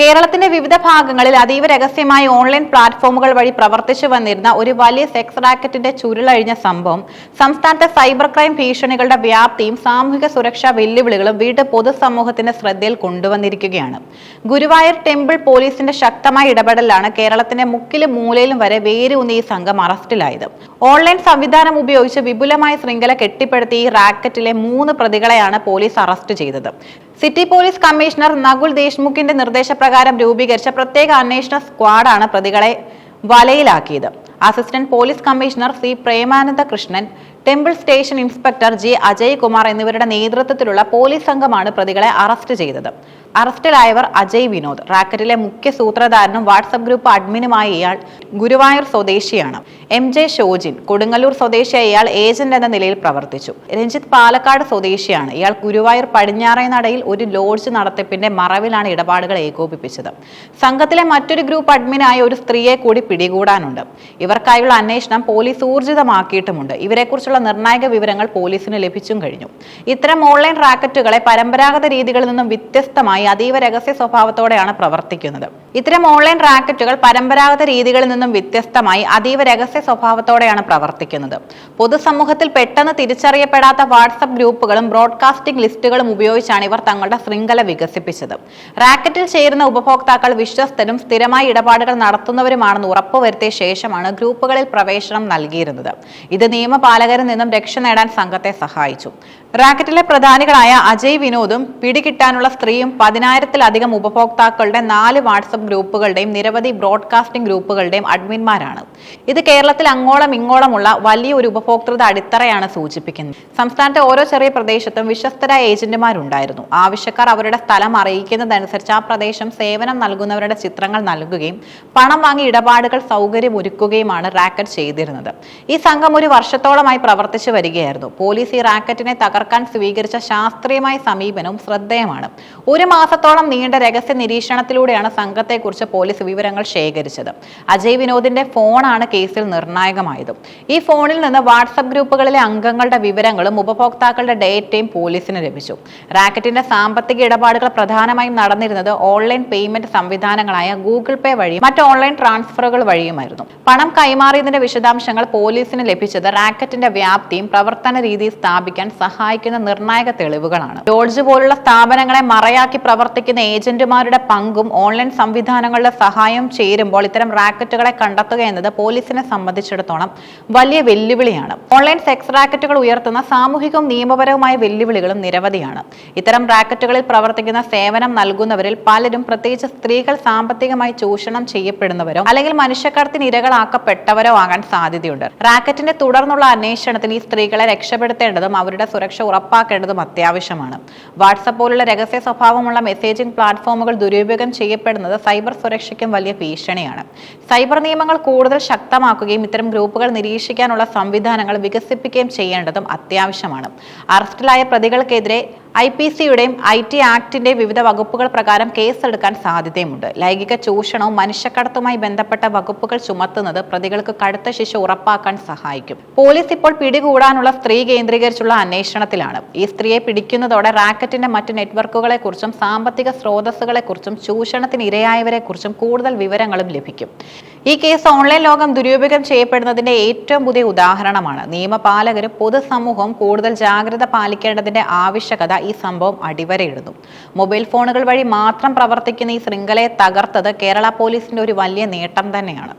കേരളത്തിന്റെ വിവിധ ഭാഗങ്ങളിൽ അതീവ രഹസ്യമായ ഓൺലൈൻ പ്ലാറ്റ്ഫോമുകൾ വഴി പ്രവർത്തിച്ചു വന്നിരുന്ന ഒരു വലിയ സെക്സ് റാക്കറ്റിന്റെ ചുരുളഴിഞ്ഞ സംഭവം സംസ്ഥാനത്തെ സൈബർ ക്രൈം ഭീഷണികളുടെ വ്യാപ്തിയും സാമൂഹിക സുരക്ഷാ വെല്ലുവിളികളും വീണ്ടും പൊതുസമൂഹത്തിന്റെ ശ്രദ്ധയിൽ കൊണ്ടുവന്നിരിക്കുകയാണ്. ഗുരുവായൂർ ടെമ്പിൾ പോലീസിന്റെ ശക്തമായ ഇടപെടലാണ് കേരളത്തിന്റെ മുക്കിലും മൂലയിലും വരെ വേരൂന്നി ഈ സംഘം അറസ്റ്റിലായത്. ഓൺലൈൻ സംവിധാനം ഉപയോഗിച്ച് വിപുലമായ ശൃംഖല കെട്ടിപ്പടുത്തി ഈ റാക്കറ്റിലെ മൂന്ന് പ്രതികളെയാണ് പോലീസ് അറസ്റ്റ് ചെയ്തത്. സിറ്റി പോലീസ് കമ്മീഷണർ നകുൽ ദേശ്മുഖിന്റെ നിർദ്ദേശപ്രകാരം രൂപീകരിച്ച പ്രത്യേക അന്വേഷണ സ്ക്വാഡാണ് പ്രതികളെ വലയിലാക്കിയത്. Assistant police commissioner C Premananda Krishnan temple station inspector G Ajay Kumar എന്നിവരുടെ നേതൃത്വത്തിലുള്ള പോലീസ് സംഘമാണ് പ്രതികളെ അറസ്റ്റ് ചെയ്തത്. അറസ്റ്റിലായവർ അജയ് വിനോദ്. റാക്കറ്റിലെ മുഖ്യ സൂത്രധാരനും വാട്സപ്പ് ഗ്രൂപ്പ് അഡ്മിനുമായ ഇയാൾ ഗുരുവായൂർ സ്വദേശിയാണ്. എം ജെ ഷോജിൻ കൊടുങ്ങല്ലൂർ സ്വദേശിയായ ഇയാൾ ഏജന്റ് എന്ന നിലയിൽ പ്രവർത്തിച്ചു. രഞ്ജിത്ത് പാലക്കാട് സ്വദേശിയാണ്. ഇയാൾ ഗുരുവായൂർ പടിഞ്ഞാറേനടയിൽ ഒരു ലോഡ്ജ് നടത്തിപ്പിന്റെ മറവിലാണ് ഇടപാടുകൾ ഏകോപിപ്പിച്ചത്. സംഘത്തിലെ മറ്റൊരു ഗ്രൂപ്പ് അഡ്മിനായ ഒരു സ്ത്രീയെ കൂടി പിടികൂടാനുണ്ട്. ഇവർക്കായുള്ള അന്വേഷണം പോലീസ് ഊർജിതമാക്കിയിട്ടുമുണ്ട്. ഇവരെക്കുറിച്ചുള്ള നിർണായക വിവരങ്ങൾ പോലീസിന് ലഭിച്ചും കഴിഞ്ഞു. ഇത്തരം ഓൺലൈൻ റാക്കറ്റുകളെ പരമ്പരാഗത രീതികളിൽ നിന്നും വ്യത്യസ്തമായി അതീവ രഹസ്യ സ്വഭാവത്തോടെയാണ് പ്രവർത്തിക്കുന്നത്. ഇത്തരം ഓൺലൈൻ റാക്കറ്റുകൾ പരമ്പരാഗത രീതികളിൽ നിന്നും വ്യത്യസ്തമായി അതീവ രഹസ്യ സ്വഭാവത്തോടെയാണ് പ്രവർത്തിക്കുന്നത്. പൊതുസമൂഹത്തിൽ പെട്ടെന്ന് തിരിച്ചറിയപ്പെടാത്ത വാട്സപ്പ് ഗ്രൂപ്പുകളും ബ്രോഡ്കാസ്റ്റിംഗ് ലിസ്റ്റുകളും ഉപയോഗിച്ചാണ് ഇവർ തങ്ങളുടെ ശൃംഖല വികസിപ്പിച്ചത്. റാക്കറ്റിൽ ചേരുന്ന ഉപഭോക്താക്കൾ വിശ്വസ്തരും സ്ഥിരമായി ഇടപാടുകൾ നടത്തുന്നവരുമാണെന്ന് ഉറപ്പുവരുത്തിയ ശേഷമാണ് ഗ്രൂപ്പുകളിൽ പ്രവേശനം നൽകിയിരുന്നത്. ഇത് നിയമപാലകരിൽ നിന്നും രക്ഷ നേടാൻ സംഘത്തെ സഹായിച്ചു. റാക്കറ്റിലെ പ്രധാനികളായ അജയ് വിനോദും പിടികിട്ടാനുള്ള സ്ത്രീയും പതിനായിരത്തിലധികം ഉപഭോക്താക്കളുടെ നാല് വാട്സപ്പ് ഗ്രൂപ്പുകളുടെയും നിരവധി ബ്രോഡ്കാസ്റ്റിംഗ് ഗ്രൂപ്പുകളുടെയും അഡ്മിന്മാരാണ് ഇത് കേരളത്തിൽ അങ്ങോളം ഇങ്ങോളമുള്ള വലിയൊരു ഉപഭോക്തൃത അടിത്തറയാണ് സൂചിപ്പിക്കുന്നത്. സംസ്ഥാനത്തെ ഓരോ ചെറിയ പ്രദേശത്തും വിശ്വസ്തരായ ഏജന്റുമാരുണ്ടായിരുന്നു. ആവശ്യക്കാർ അവരുടെ സ്ഥലം അറിയിക്കുന്നതനുസരിച്ച് ആ പ്രദേശം സേവനം നൽകുന്നവരുടെ ചിത്രങ്ങൾ നൽകുകയും പണം വാങ്ങി ഇടപാടുകൾ സൗകര്യം ഒരുക്കുകയുമാണ് റാക്കറ്റ് ചെയ്തിരുന്നത്. ഈ സംഘം ഒരു വർഷത്തോളമായി പ്രവർത്തിച്ചു വരികയായിരുന്നു. പോലീസ് ഈ റാക്കറ്റിനെ തകർക്കാൻ സ്വീകരിച്ച ശാസ്ത്രീയമായ സമീപനവും ശ്രദ്ധേയമാണ്. ഒരു മാസത്തോളം നീണ്ട രഹസ്യ നിരീക്ഷണത്തിലൂടെയാണ് സംഘത്തെക്കുറിച്ച് പോലീസ് വിവരങ്ങൾ ശേഖരിച്ചത്. അജയ് വിനോദിന്റെ ഫോണാണ് കേസിൽ നിർണായകമായത്. ഈ ഫോണിൽ നിന്ന് വാട്സപ്പ് ഗ്രൂപ്പുകളിലെ അംഗങ്ങളുടെ വിവരങ്ങളും ഉപഭോക്താക്കളുടെ ഡേറ്റയും പോലീസിന് ലഭിച്ചു. റാക്കറ്റിന്റെ സാമ്പത്തിക ഇടപാടുകൾ പ്രധാനമായും നടന്നിരുന്നത് ഓൺലൈൻ പേയ്മെന്റ് സംവിധാനങ്ങളായ ഗൂഗിൾ പേ വഴിയും മറ്റ് ഓൺലൈൻ ട്രാൻസ്ഫറുകൾ വഴിയുമായിരുന്നു. പണം കൈമാറിയതിന്റെ വിശദാംശങ്ങൾ പോലീസിന് ലഭിച്ചത് റാക്കറ്റിന്റെ വ്യാപ്തിയും പ്രവർത്തന രീതിയും സ്ഥാപിക്കാൻ സഹായിക്കുന്ന നിർണായക തെളിവുകളാണ്. ജോർജ് പോലുള്ള സ്ഥാപനങ്ങളെ മറയാക്കി പ്രവർത്തിക്കുന്ന ഏജന്റുമാരുടെ പങ്കും ഓൺലൈൻ സംവിധാനങ്ങളുടെ സഹായം ചേരുമ്പോൾ ഇത്തരം റാക്കറ്റുകളെ കണ്ടെത്തുക എന്നത് പോലീസിനെ സംബന്ധിച്ചിടത്തോളം വലിയ വെല്ലുവിളിയാണ്. ഓൺലൈൻ സെക്സ് റാക്കറ്റുകൾ ഉയർത്തുന്ന സാമൂഹികവും നിയമപരവുമായ വെല്ലുവിളികളും നിരവധിയാണ്. ഇത്തരം റാക്കറ്റുകളിൽ പ്രവർത്തിക്കുന്ന സേവനം നൽകുന്നവരിൽ പലരും പ്രത്യേകിച്ച് സ്ത്രീകൾ സാമ്പത്തികമായി ചൂഷണം ചെയ്യപ്പെടുന്നവരോ അല്ലെങ്കിൽ മനുഷ്യക്കടത്തിന് ഇരകളാക്കപ്പെട്ടവരോ ആകാൻ സാധ്യതയുണ്ട്. റാക്കറ്റിന്റെ തുടർന്നുള്ള അന്വേഷണത്തിൽ ഈ സ്ത്രീകളെ രക്ഷപ്പെടുത്തേണ്ടതും അവരുടെ സുരക്ഷ ഉറപ്പാക്കേണ്ടതും അത്യാവശ്യമാണ്. വാട്സപ്പ് പോലുള്ള രഹസ്യ സ്വഭാവമുള്ള മെസ്സേജിംഗ് പ്ലാറ്റ്ഫോമുകൾ ദുരുപയോഗം ചെയ്യപ്പെടുന്നത് സൈബർ സുരക്ഷയ്ക്കും വലിയ ഭീഷണിയാണ്. സൈബർ നിയമങ്ങൾ കൂടുതൽ ശക്തമാക്കുകയും ഇത്തരം ഗ്രൂപ്പുകൾ നിരീക്ഷിക്കാനുള്ള സംവിധാനങ്ങൾ വികസിപ്പിക്കുകയും ചെയ്യേണ്ടതും അത്യാവശ്യമാണ്. അറസ്റ്റിലായ പ്രതികൾക്കെതിരെ ഐ പി സിയുടെയും ഐ ടി ആക്ടിന്റെ വിവിധ വകുപ്പുകൾ പ്രകാരം കേസെടുക്കാൻ സാധ്യതയുമുണ്ട്. ലൈംഗിക ചൂഷണവും മനുഷ്യക്കടത്തുമായി ബന്ധപ്പെട്ട വകുപ്പുകൾ ചുമത്തുന്നത് പ്രതികൾക്ക് കടുത്ത ശിക്ഷ ഉറപ്പാക്കാൻ സഹായിക്കും. പോലീസ് ഇപ്പോൾ പിടികൂടാനുള്ള സ്ത്രീ കേന്ദ്രീകരിച്ചുള്ള അന്വേഷണത്തിലാണ്. ഈ സ്ത്രീയെ പിടിക്കുന്നതോടെ റാക്കറ്റിന്റെ മറ്റ് നെറ്റ്വർക്കുകളെ കുറിച്ചും സാമ്പത്തിക സ്രോതസ്സുകളെ കുറിച്ചും ചൂഷണത്തിന് ഇരയായവരെ കുറിച്ചും കൂടുതൽ വിവരങ്ങളും ലഭിക്കും. ഈ കേസ് ഓൺലൈൻ ലോകം ദുരുപയോഗം ചെയ്യപ്പെടുന്നതിന്റെ ഏറ്റവും പുതിയ ഉദാഹരണമാണ്. നിയമപാലകരും പൊതുസമൂഹവും കൂടുതൽ ജാഗ്രത പാലിക്കേണ്ടതിന്റെ ആവശ്യകത ഈ സംഭവം അടിവരയിടുന്നു. മൊബൈൽ ഫോണുകൾ വഴി മാത്രം പ്രവർത്തിക്കുന്ന ഈ ശൃംഖലയെ തകർത്തത് കേരള പോലീസിന്റെ ഒരു വലിയ നേട്ടം തന്നെയാണ്.